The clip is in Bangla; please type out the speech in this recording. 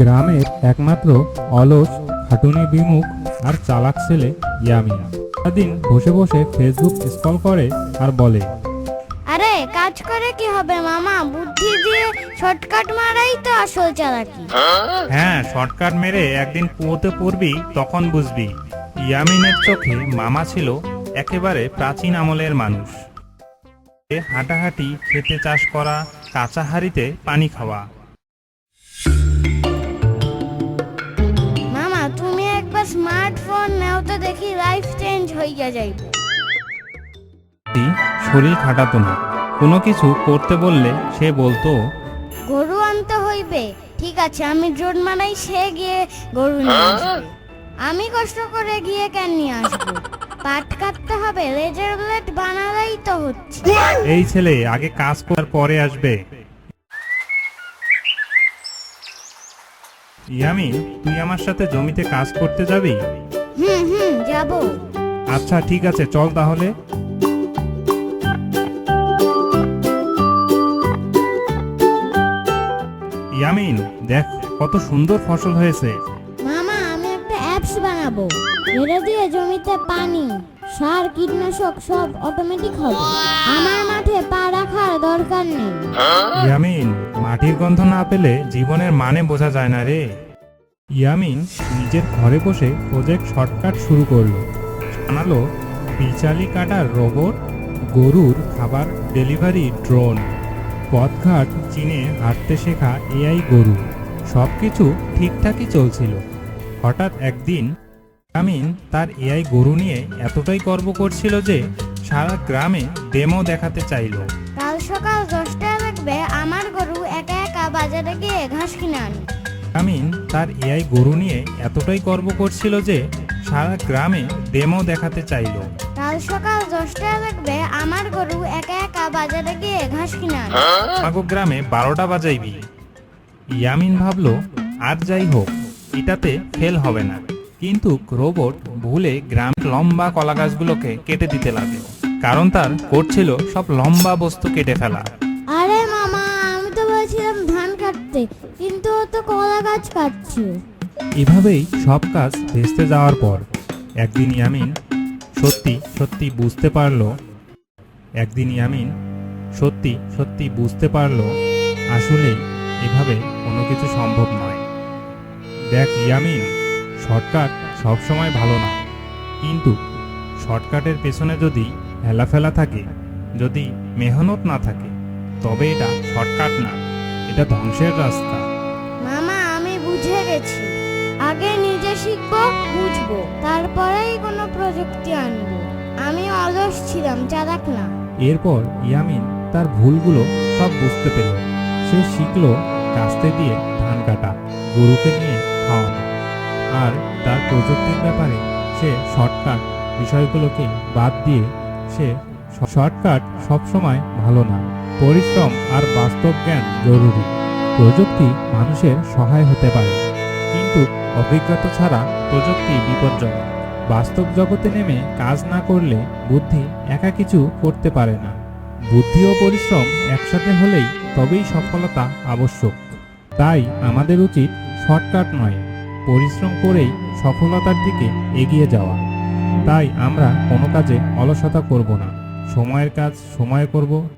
গ্রামের একমাত্র অলস খাটুনি বিমুখ আর চালাক ছেলে ইয়ামিন সারাদিন বসে বসে ফেসবুক স্ক্রল করে আর বলে আরে কাজ করে কি হবে মামা? বুদ্ধি দিয়ে শর্টকাট মারাই তো আসল চালাকি। হ্যাঁ শর্টকাট মেরে একদিন কুয়োতে পড়বি তখন বুঝবি। ইয়ামিনের চোখে মামা ছিল একেবারে প্রাচীন আমলের মানুষ। হাঁটাহাঁটি খেতে চাষ করা কাঁচা হাঁড়িতে পানি খাওয়া। তো দেখি লাইফ চেঞ্জ হইয়া যাইব শরীর খাটাতো না। কোনো কিছু করতে বললে সে বলতো গরু আনতে হইবে। ঠিক আছে আমি জোর মারাই সে গিয়ে গরু নিয়ে আসবে। আমি কষ্ট করে গিয়ে কেন নিয়ে আসব? পাট কাটতে হবে লেজার ব্লেড বানালেই তো হচ্ছে। এই ছেলে আগে কাজ করার পরে আসবে। ইয়ামিন তুই আমার সাথে জমিতে কাজ করতে যাবি? হুম হুম যাব। আচ্ছা ঠিক আছে চল তাহলে। ইয়ামিন দেখ কত সুন্দর ফসল হয়েছে। মামা আমি একটা অ্যাপস বানাবো। এটা দিয়ে জমিতে পানি সার কীটনাশক সব অটোমেটিক হবে। আমার মাঠে পা রাখার দরকার নেই। ইয়ামিন মাটির গন্ধ না পেলে জীবনের মানে বোঝা যায় না রে। ইয়ামিন নিজের ঘরে বসে প্রজেক্ট শর্টকাট শুরু করল। জানালো, বিচালি কাটার রোবট, গরুর খাবার ডেলিভারি ড্রোন। পথঘাট চিনে হাঁটতে শেখা এআই গরু। সব কিছু ঠিকঠাকই চলছিল। হঠাৎ একদিন ইয়ামিন তার এআই গরু নিয়ে এতটাই গর্ব করছিল যে সারা গ্রামে ডেমো দেখাতে চাইলো। কাল সকাল দশটায় লাগবে আমার গরু একা একা বাজারে গিয়ে ঘাস কিনে আনি। আমিন তার এআই গরু নিয়ে এতটাই গর্ব করছিল যে সারা গ্রামে ডেমো দেখাতে চাইলো। কাল সকাল দশটায় লাগবে আমার গরু একা একা বাজারে গিয়ে ঘাস কিনে গ্রামে বারোটা বাজাইবি। ইয়ামিন ভাবলো আর যাই হোক এটাতে ফেল হবে না। কিন্তু রোবট ভুলে গ্রাম লম্বা কলা গাছগুলোকে কেটে দিতে লাগল। কারণ তার করছিল সব লম্বা বস্তু কেটে ফেলা। কাটতে কিন্তু তো কলা গাছ কাটছে। এভাবেই সব কাজ ভেস্তে যাওয়ার পর একদিন ইয়ামিন সত্যি সত্যি বুঝতে পারল, একদিন ইয়ামিন সত্যি সত্যি বুঝতে পারল আসলেই এভাবে কোনো কিছু সম্ভব নয়। দেখ ইয়ামিন, শর্টকাট সবসময় ভালো না। কিন্তু শর্টকাটের পেছনে যদি হেলাফেলা থাকে, যদি মেহনত না থাকে, তবে এটা শর্টকাট না। এটা ধ্বংসের রাস্তা। মামা আমি বুঝে গেছি। আগে নিজে শিখব বুঝব। তারপরেই কোনো প্রযুক্তি আনব। আমি অলস ছিলাম চালাক না। এরপর ইয়ামিন তার ভুলগুলো সব বুঝতে পেল। সে শিখল কাস্তে দিয়ে ধান কাটা গরুকে নিয়ে খাওয়ানো। আর তার প্রযুক্তির ব্যাপারে সে শর্টকাট বিষয়গুলোকে বাদ দিয়ে সে শর্টকাট সবসময় ভালো না। পরিশ্রম আর বাস্তব জ্ঞান জরুরি। প্রযুক্তি মানুষের সহায় হতে পারে। কিন্তু অভিজ্ঞতা ছাড়া প্রযুক্তি বিপজ্জনক। বাস্তব জগতে নেমে কাজ না করলে বুদ্ধি একা কিছু করতে পারে না। বুদ্ধি ও পরিশ্রম একসাথে হলেই তবেই সফলতা আবশ্যক। তাই আমাদের উচিত শর্টকাট নয়, পরিশ্রম করেই সফলতার দিকে এগিয়ে যাওয়া। তাই আমরা কোনো কাজে অলসতা করব না। সময়ের কাজ সময়ে করব।